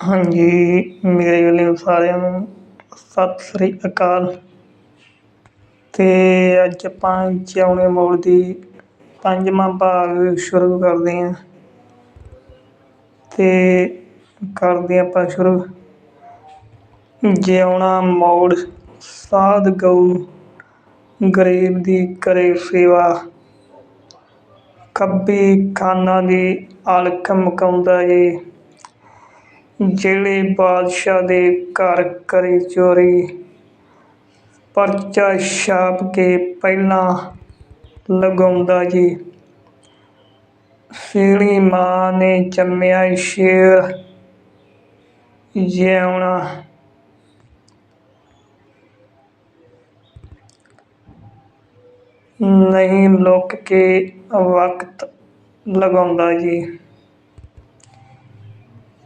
ਹਾਂਜੀ, ਮੇਰੇ ਵੱਲੋਂ ਸਾਰਿਆਂ ਨੂੰ ਸਤਿ ਸ੍ਰੀ ਅਕਾਲ। ਅਤੇ ਅੱਜ ਆਪਾਂ ਜਿਉਣੇ ਮੋੜ ਦੀ ਪੰਜਵਾਂ ਭਾਗ ਸ਼ੁਰੂ ਕਰਦੇ ਹਾਂ। ਅਤੇ ਕਰਦੇ ਆਪਾਂ ਸ਼ੁਰੂ। ਜਿਉਣਾ ਮੋੜ ਸਾਧ ਗਊ, ਗਰੀਬ ਦੀ ਕਰੇ ਸੇਵਾ। ਖੱਬੀ ਖਾਨਾ ਦੀ ਅਲਖ ਮੁਕਾਉਂਦਾ ਏ। ਜਿਹੜੇ ਬਾਦਸ਼ਾਹ ਦੇ ਘਰ ਕਰੀ ਚੋਰੀ, ਪਰਚਾ ਛਾਪ ਕੇ ਪਹਿਲਾਂ ਲਗਾਉਂਦਾ ਜੀ। ਸੀੜੀ ਮਾਂ ਨੇ ਜੰਮਿਆ ਸ਼ੇਰ ਜਿਉਣਾ। ਨਹੀਂ ਲੁੱਕ ਕੇ ਵਕਤ ਲਗਾਉਂਦਾ ਜੀ।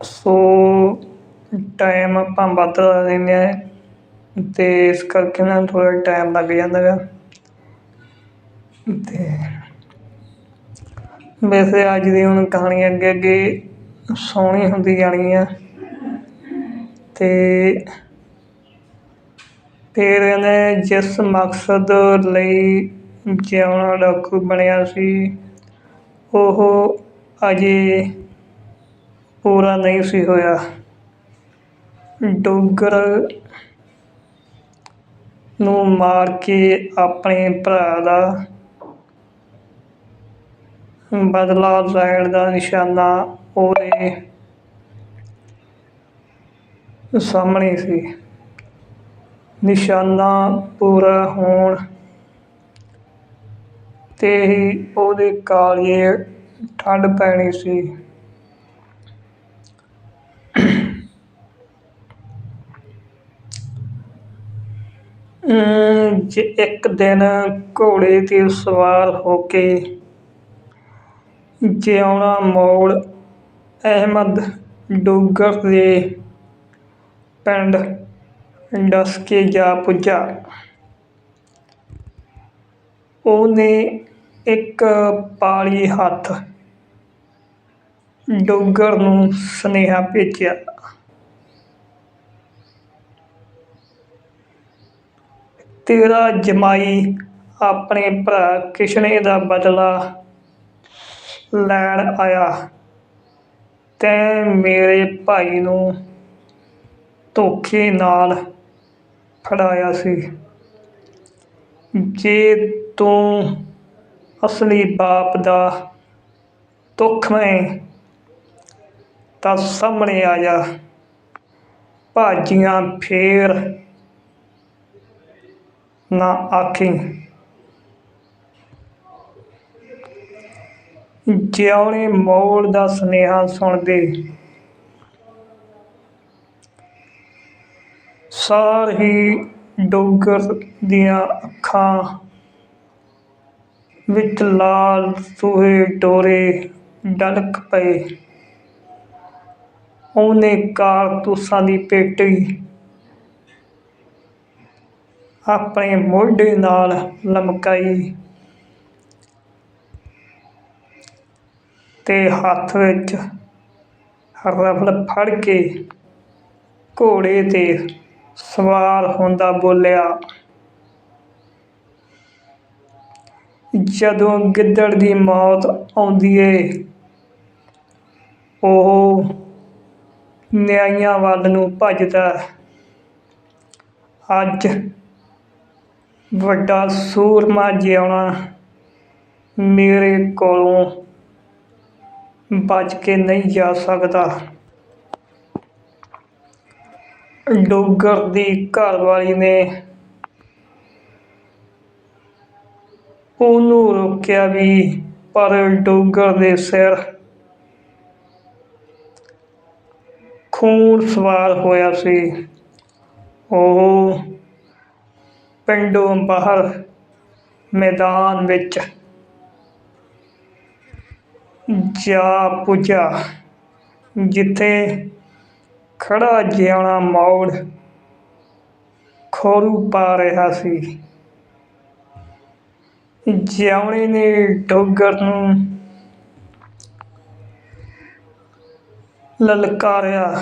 ਸੋ ਟਾਈਮ ਆਪਾਂ ਬਦਲ ਦਿੰਦੇ ਹਾਂ ਅਤੇ ਇਸ ਕਰਕੇ ਨਾ ਥੋੜਾ ਟਾਈਮ ਲੱਗ ਜਾਂਦਾ ਗਾ। ਅਤੇ ਵੈਸੇ ਅੱਜ ਦੀ ਹੁਣ ਕਹਾਣੀ ਅੱਗੇ ਅੱਗੇ ਸੋਹਣੀ ਹੁੰਦੀ ਜਾਣੀ ਆ। ਅਤੇ ਫਿਰ ਇਹਨੇ ਜਿਸ ਮਕਸਦ ਲਈ ਜਿਉਣਾ ਡਾਕੂ ਬਣਿਆ ਸੀ, ਉਹ ਅਜੇ ਪੂਰਾ ਨਹੀਂ ਸੀ ਹੋਇਆ। ਡੋਗਰ ਨੂੰ ਮਾਰ ਕੇ ਆਪਣੇ ਭਰਾ ਦਾ ਬਦਲਾ ਲੈਣ ਦਾ ਨਿਸ਼ਾਨਾ ਉਹਦੇ ਸਾਹਮਣੇ ਸੀ। ਨਿਸ਼ਾਨਾ ਪੂਰਾ ਹੋਣ ਤੇ ਹੀ ਉਹਦੇ ਕਾਲੀਏ ਠੰਡ ਪੈਣੀ ਸੀ। ਜ ਇੱਕ ਦਿਨ ਘੋੜੇ ਤੇ ਸਵਾਰ ਹੋ ਕੇ ਜਿਉਣਾ ਮੋੜ ਅਹਿਮਦ ਡੋਗਰ ਦੇ ਪਿੰਡ ਡਸ ਕੇ ਜਾ ਪੁੱਜਾ। ਉਹਨੇ ਇੱਕ ਪਾਲੀ ਹੱਥ ਡੋਗਰ ਨੂੰ ਸੁਨੇਹਾ ਭੇਜਿਆ। ਤੇਰਾ ਜਮਾਈ ਆਪਣੇ ਭਰਾ ਕਿਸ਼ਨੇ ਦਾ ਬਦਲਾ ਲੈਣ ਆਇਆ। ਤੈਂ ਮੇਰੇ ਭਾਈ ਨੂੰ ਧੋਖੇ ਨਾਲ ਫੜਾਇਆ ਸੀ। ਜੇ ਤੂੰ ਅਸਲੀ ਬਾਪ ਦਾ ਦੁੱਖ ਮੈਂ ਤਾਂ ਸਾਹਮਣੇ ਆ ਜਾ। ਭਾਜੀਆਂ ਫੇਰ ਨਾ ਆਖੀ। ਜਿਉਣੇ ਮੋੜ ਦਾ ਸੁਨੇਹਾ ਸੁਣਦੇ। ਸਾਰ ਹੀ ਡੋਗਰ ਦੀਆਂ ਅੱਖਾਂ ਵਿੱਚ ਲਾਲ ਸੂਹੇ ਡੋਰੇ ਡਲਕ ਪਏ। ਉਹਨੇ ਕਾਰਤੂਸਾਂ ਦੀ ਪੇਟੀ ਆਪਣੇ ਮੋਢੇ ਨਾਲ ਲਮਕਾਈ ਤੇ ਹੱਥ ਵਿੱਚ ਰਫਲ ਫੜ ਕੇ ਘੋੜੇ ਤੇ ਸਵਾਰ ਹੁੰਦਾ ਬੋਲਿਆ, ਜਦੋਂ ਗਿੱਦੜ ਦੀ ਮੌਤ ਆਉਂਦੀ ਏ, ਉਹ ਨਿਆਈਆਂ ਵੱਲ ਨੂੰ ਭੱਜਦਾ। ਅੱਜ ਵੱਡਾ ਸੂਰਮਾ ਜਿਉਣਾ ਮੇਰੇ ਕੋਲੋਂ ਬਚ ਕੇ ਨਹੀਂ ਜਾ ਸਕਦਾ। ਡੋਗਰ ਦੀ ਘਰਵਾਲੀ ਨੇ ਉਹਨੂੰ ਰੋਕਿਆ ਵੀ, ਪਰ ਡੋਗਰ ਦੇ ਸਿਰ ਖੂਨ ਸਵਾਰ ਹੋਇਆ ਸੀ। ਉਹ ਪਿੰਡੋਂ ਬਾਹਰ ਮੈਦਾਨ ਵਿੱਚ ਜਾ ਪੁੱਜਾ, ਜਿੱਥੇ ਖੜਾ ਜਿਉਣਾ ਮੌੜ ਖੋਰੂ ਪਾ ਰਿਹਾ ਸੀ। ਜਿਉਣੇ ਨੇ ਡੋਗਰ ਨੂੰ ਲਲਕਾਰਿਆ,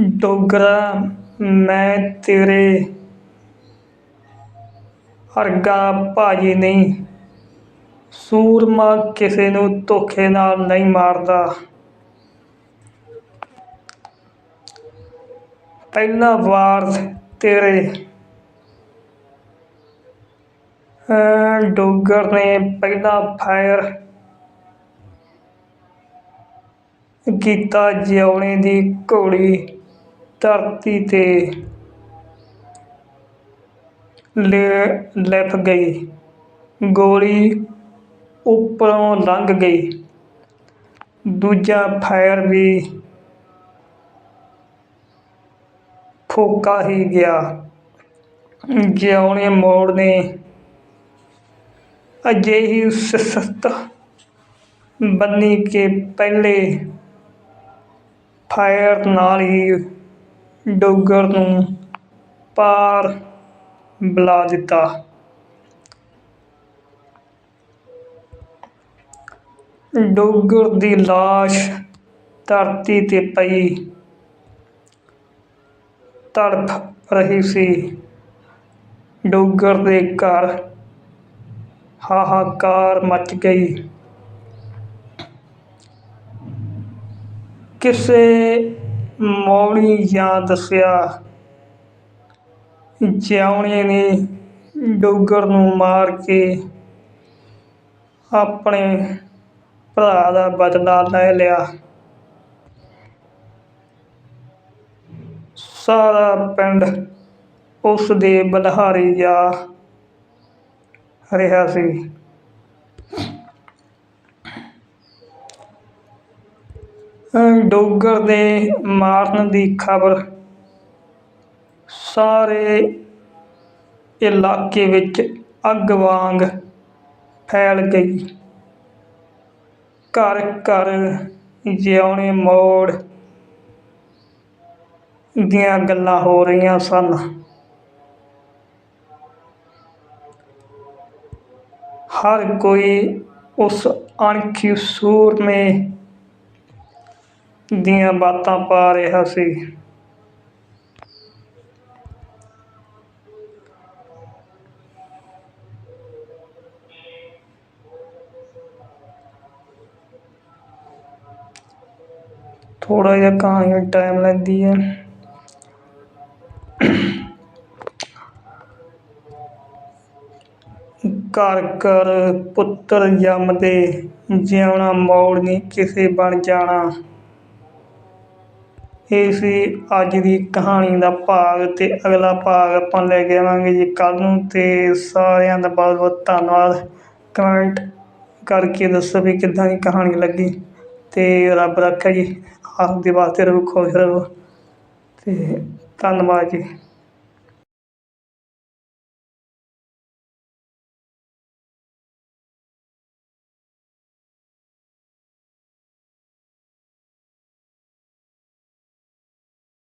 ਡੋਗਰਾ, ਮੈਂ ਤੇਰੇ ਅਰਗਾ ਭਾਜੀ ਨਹੀਂ। ਸੂਰਮਾ ਕਿਸੇ ਨੂੰ ਧੋਖੇ ਨਾਲ ਨਹੀਂ ਮਾਰਦਾ। ਪਹਿਲਾ ਵਾਰ ਤੇਰੇ ਡੋਗਰ ਨੇ ਪਹਿਲਾ ਫਾਇਰ ਕੀਤਾ ਜਿਉਣੇ ਦੀ ਘੋੜੀ ਧਰਤੀ ਤੇ। ਲੈ- ਲਿਪ ਗਈ। ਗੋਲੀ ਉੱਪਰੋਂ ਲੰਘ ਗਈ। ਦੂਜਾ ਫਾਇਰ ਵੀ ਫੋਕਾ ਹੀ ਗਿਆ। ਜਿਉਣੇ ਮੋੜ ਨੇ ਅਜਿਹੀ ਸਿਸਤ ਬੰਨੀ ਕਿ ਪਹਿਲੇ ਫਾਇਰ ਨਾਲ ਹੀ ਡੋਗਰ ਨੂੰ ਪਾਰ ਬੁਲਾ ਦਿੱਤਾ। ਡੋਗਰ ਦੀ ਲਾਸ਼ ਧਰਤੀ ਤੇ ਪਈ। ਤੜਫ ਰਹੀ ਸੀ। ਡੋਗਰ ਦੇ ਘਰ ਹਾਹਾਕਾਰ ਮਚ ਗਈ। ਕਿਸੇ ਮੌਣੀ ਜਾਂ ਦੱਸਿਆ ਜਿਉਣੇ ਨੇ, ਡੋਗਰ ਨੂੰ ਮਾਰ ਕੇ ਆਪਣੇ ਭਰਾ ਦਾ ਬਦਲਾ ਲੈ ਲਿਆ। ਸਾਰਾ ਪਿੰਡ ਉਸ ਦੇ ਬਲਿਹਾਰੀ ਜਾ ਰਿਹਾ ਸੀ। ਅਹ ਡੋਗਰ ਦੇ ਮਾਰਨ ਦੀ ਖਬਰ ਸਾਰੇ ਇਲਾਕੇ ਵਿੱਚ ਅੱਗ ਵਾਂਗ ਫੈਲ ਗਈ। ਘਰ ਘਰ ਜਿਉਣੇ ਮੋੜ ਦੀਆਂ ਗੱਲਾਂ ਹੋ ਰਹੀਆਂ ਸਨ। ਹਰ ਕੋਈ ਉਸ ਅਣਖੀ ਸੂਰਮੇ ਦੀਆਂ ਬਾਤਾਂ ਪਾ ਰਿਹਾ ਸੀ। ਥੋੜ੍ਹਾ ਜਿਹਾ ਕਹਾਣੀ ਟਾਈਮ ਲੈਂਦੀ ਹੈ। ਘਰ ਘਰ ਪੁੱਤਰ ਜੰਮਦੇ, ਜਿਉਣਾ ਮੌੜ ਨਹੀਂ ਕਿਸੇ ਬਣ ਜਾਣਾ। ਇਹ ਸੀ ਅੱਜ ਦੀ ਕਹਾਣੀ ਦਾ ਭਾਗ ਅਤੇ ਅਗਲਾ ਭਾਗ ਆਪਾਂ ਲੈ ਕੇ ਆਵਾਂਗੇ ਜੀ ਕੱਲ੍ਹ ਨੂੰ ਅਤੇ ਸਾਰਿਆਂ ਦਾ ਬਹੁਤ ਬਹੁਤ ਧੰਨਵਾਦ। ਕਮੈਂਟ ਕਰਕੇ ਦੱਸੋ ਵੀ ਕਿੱਦਾਂ ਦੀ ਕਹਾਣੀ ਲੱਗੀ। ਅਤੇ ਰੱਬ ਰੱਖੇ ਜੀ ਆਪਦੇ ਵਾਸਤੇ ਰਹੋ ਖੁਸ਼ ਰਹੋ ਤੇ ਧੰਨਵਾਦ ਜੀ।